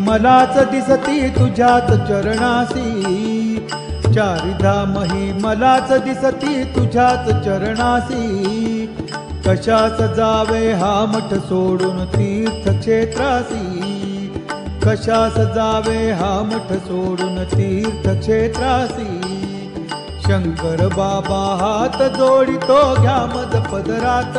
मलाच दिसती तुझ्याच चरणासी. चारिधामही मलाच दिसती तुझ्याच चरणासी. कशास जावे हा मठ सोडून तीर्थक्षेत्रासी? कशास जावे हा मठ सोडून तीर्थक्षेत्रासी? शंकर बाबा हात जोडितो घ्या मद पदरात.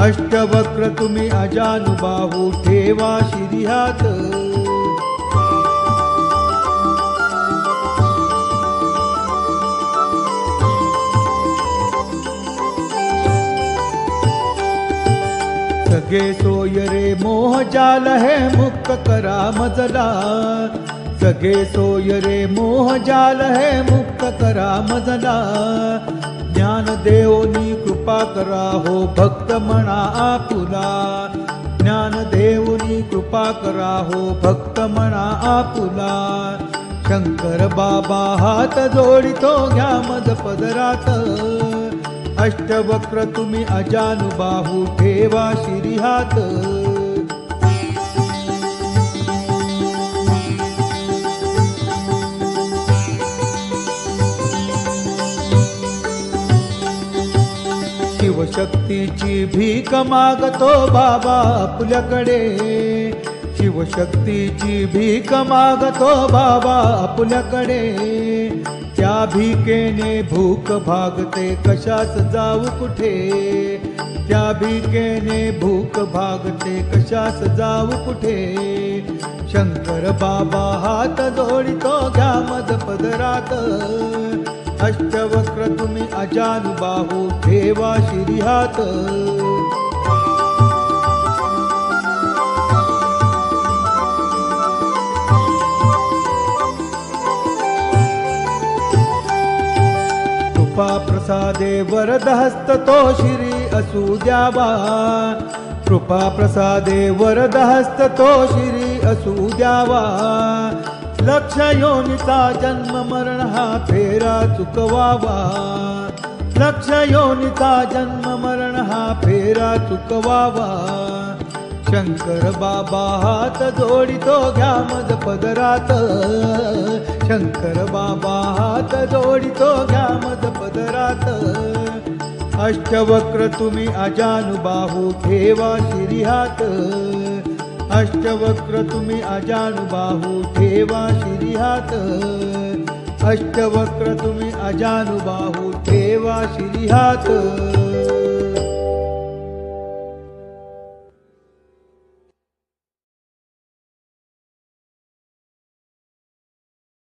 अष्टवक्र तुम्ही अजानुबाहू ठेवा शिरिहात. सगे सोयरे मोह जाल है मुक्त करा मजला. सगे सोयरे मोह जाल है मुक्त करा मजला. ज्ञान देवनी कृपा करा. हो भक्त म्हणा आपुला. ज्ञान देवनी कृपा करा. हो भक्त म्हणा आपुला. शंकर बाबा हात जोडितो घ्या मज पदरात. अष्टवक्र तुम्ही अजानुबाहू ठेवा शिरी हात शिवशक्तीची भीक मागतो बाबा आपल्याकडे. शिवशक्तीची भीक मागतो बाबा आपल्याकडे. त्या भीकेने भूक भागते कशात जाऊ कुठे? त्या भीकेने भूक भागते कशात जाऊ कुठे? शंकर बाबा हात जोडितो घ्या मध पदरात अष्टवक्र तु अजानहु देवा शिरिह कृपा वरदहस्ततो शिरि असु कृपाप्रसादे वरदहस्ततो शिरि असुद्यावा। लक्ष योनिता जन्म मरण हा फेरा चुकवावा. लक्ष योनिता जन्म मरण हा फेरा चुकवावा. शंकर बाबा हात जोडितो घ्या मज पदरात. शंकर बाबा हात जोडितो घ्या मज पदरात. अष्टवक्र तुम्ही अजानुबाहू ठेवा शिरी हात अष्टवक्र तुम्ही अजानुबाहू ठेवा शिरीहात अष्टवक्र तुम्ही अजानुबाहू ठेवा शिरीहात